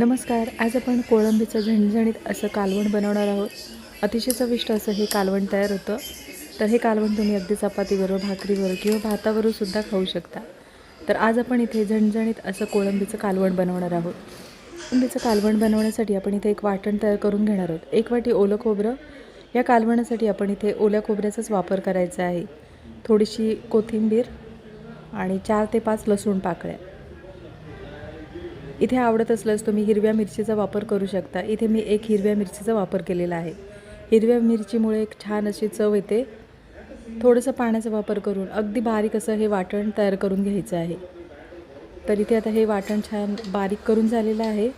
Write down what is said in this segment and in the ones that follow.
नमस्कार आज आपण कोळंबीचं झणझणीत असं कालवण बनवणार आहोत. अतिशय चविष्ट असं हे कालवण तयार होतं. तर हे कालवण तुम्ही अगदी चपातीबरोबर भाकरीवर किंवा भाताबरोबर सुद्धा खाऊ शकता. तर आज आपण इथे झणझणीत असं कोळंबीचं कालवण बनवणार आहोत. कोळंबीचं कालवण बनवण्यासाठी आपण इथे एक वाटण तयार करून घेणार आहोत. एक वाटी ओलं खोबरं. या कालवणासाठी आपण इथे ओल्या खोबऱ्याचाच वापर करायचा आहे. थोडीशी कोथिंबीर आणि चार ते पाच लसूण पाकळ्या. इथे आवडत असल्यास तुम्ही हिरव्या मिरचीचा वापर करू शकता. इथे मी एक हिरव्या मिरचीचा वापर केलेला आहे. हिरव्या मिरचीमुळे एक छान अशी चव येते. थोडंसं पाण्याचा वापर करून अगदी बारीक असं हे वाटण तयार करून घ्यायचं आहे. तर इथे आता हे वाटण छान बारीक करून झालेलं आहे.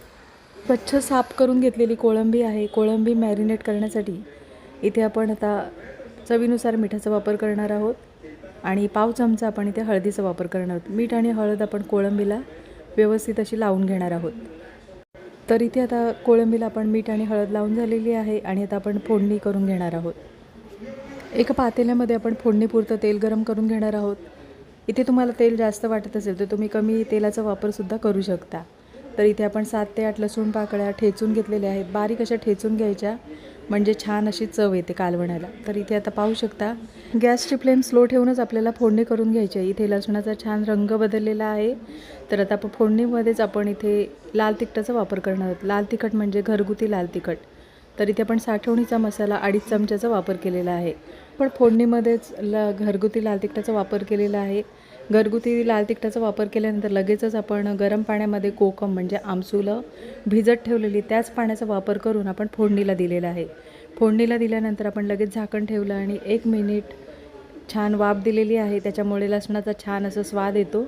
स्वच्छ साफ करून घेतलेली कोळंबी आहे. कोळंबी मॅरिनेट करण्यासाठी इथे आपण आता चवीनुसार मिठाचा वापर करणार आहोत. आणि पाव चमचा आपण इथे हळदीचा वापर करणार आहोत. मीठ आणि हळद आपण कोळंबीला व्यवस्थित अशी लावून घेणार आहोत. तर इथे आता कोळंबीला आपण मीठ आणि हळद लावून झालेली आहे आणि आता आपण फोडणी करून घेणार आहोत. एका पातेल्यामध्ये आपण फोडणीपुरतं तेल गरम करून घेणार आहोत. इथे तुम्हाला तेल जास्त वाटत असेल तर तुम्ही कमी तेलाचा वापरसुद्धा करू शकता. तर इथे आपण सात ते आठ लसूण पाकळ्या ठेचून घेतलेल्या आहेत. बारीक अशा ठेचून घ्यायच्या. म्हणजे छान अशी चव येते कालवणाला. तर इथे आता पाहू शकता गॅसची फ्लेम स्लो ठेवूनच आपल्याला फोडणी करून घ्यायची आहे. इथे लसणाचा छान रंग बदललेला आहे. तर आता आपण फोडणीमध्येच आपण इथे लाल तिखटाचा वापर करणार आहोत. लाल तिखट म्हणजे घरगुती लाल तिखट. तर इथे आपण साठवणीचा मसाला अडीच चमच्याचा वापर केलेला आहे. पण फोडणीमध्येच ल घरगुती लाल तिखटाचा वापर केलेला आहे. घरगुती लाल तिखटाचा वापर केल्यानंतर लगेचच आपण गरम पाण्यामध्ये कोकम म्हणजे आमसुलं भिजत ठेवलेली त्याच पाण्याचा वापर करून आपण फोडणीला दिलेला आहे. फोडणीला दिल्यानंतर आपण लगेच झाकण ठेवलं आणि एक मिनिट छान वाफ दिलेली आहे. त्याच्यामुळे लसणाचा छान असं स्वाद येतो.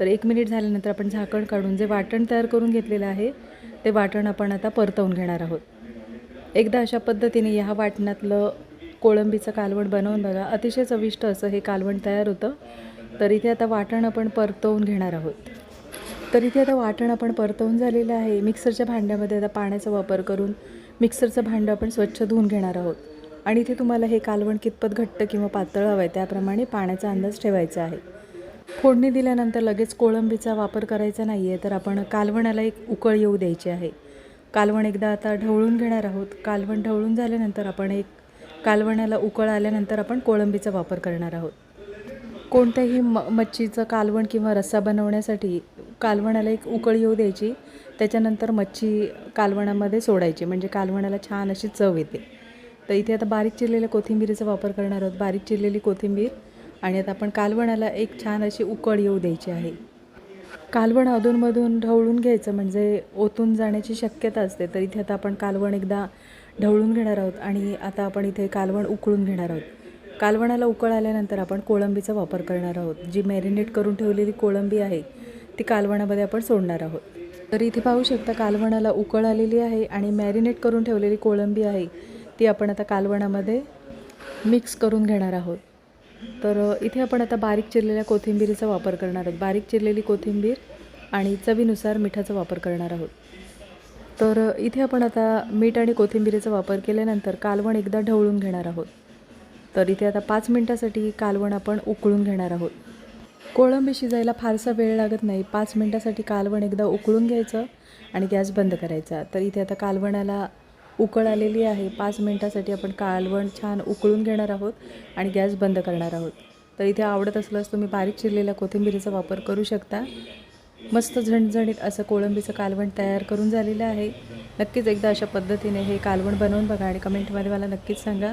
तर एक मिनिट झाल्यानंतर आपण झाकण काढून जे वाटण तयार करून घेतलेलं आहे ते वाटण आपण आता परतवून घेणार आहोत. एकदा अशा पद्धतीने ह्या वाटणातलं कोळंबीचं कालवण बनवून बघा. अतिशय चविष्ट असं हे कालवण तयार होतं. तर इथे आता वाटण आपण परतवून घेणार आहोत. तर इथे आता वाटण आपण परतवून झालेलं आहे. मिक्सरच्या भांड्यामध्ये आता पाण्याचा वापर करून मिक्सरचं भांडं आपण स्वच्छ धुवून घेणार आहोत. आणि इथे तुम्हाला हे कालवण कितपत घट्ट किंवा पातळ हवं आहे त्याप्रमाणे पाण्याचा अंदाज ठेवायचा आहे. फोडणी दिल्यानंतर लगेच कोळंबीचा वापर करायचा नाही आहे तर आपण कालवणाला एक उकळ येऊ द्यायची आहे. कालवण एकदा आता ढवळून घेणार आहोत. कालवण ढवळून झाल्यानंतर आपण एक कालवणाला उकळ आल्यानंतर आपण कोळंबीचा वापर करणार आहोत. कोणत्याही म मच्छीचं कालवण किंवा रस्सा बनवण्यासाठी कालवणाला एक उकळ येऊ द्यायची. त्याच्यानंतर मच्छी कालवणामध्ये सोडायची. म्हणजे कालवणाला छान अशी चव येते. तर इथे आता बारीक चिरलेल्या कोथिंबीरीचा वापर करणार आहोत. बारीक चिरलेली कोथिंबीर आणि आता आपण कालवणाला एक छान अशी उकळ येऊ द्यायची आहे. कालवण अधूनमधून ढवळून घ्यायचं म्हणजे ओतून जाण्याची शक्यता असते. तर इथे आता आपण कालवण एकदा ढवळून घेणार आहोत आणि आता आपण इथे कालवण उकळून घेणार आहोत. कालवणाला उकळ आल्यानंतर आपण कोळंबीचा वापर करणार आहोत. जी मॅरिनेट करून ठेवलेली कोळंबी आहे ती कालवणामध्ये आपण सोडणार आहोत. तर इथे पाहू शकता कालवणाला उकळ आलेली आहे आणि मॅरिनेट करून ठेवलेली कोळंबी आहे ती आपण आता कालवणामध्ये मिक्स करून घेणार आहोत. तर इथे आपण आता बारीक चिरलेल्या कोथिंबीरीचा वापर करणार आहोत. बारीक चिरलेली कोथिंबीर आणि चवीनुसार मिठाचा वापर करणार आहोत. तर इथे आपण आता मीठ आणि कोथिंबीरीचा वापर केल्यानंतर कालवण एकदा ढवळून घेणार आहोत. तर इथे आता पाच मिनटासाठी कालवण आपण उकळून घेणार आहोत. कोळंबी शिजायला फारसा वेळ लागत नाही. पाच मिनटासाठी कालवण एकदा उकळून घ्यायचं आणि गॅस बंद करायचा. तर इथे आता कालवणाला उकळ आलेली आहे. पाच मिनटासाठी आपण कालवण छान उकळून घेणार आहोत आणि गॅस बंद करणार आहोत. तर इथे आवडत असल्यास तुम्ही बारीक चिरलेल्या कोथिंबीरीचा वापर करू शकता. मस्त झणझणीत असं कोळंबीचं कालवण तयार करून झालेलं आहे. नक्कीच एकदा अशा पद्धतीने हे कालवण बनवून बघा आणि कमेंटमध्ये मला नक्कीच सांगा.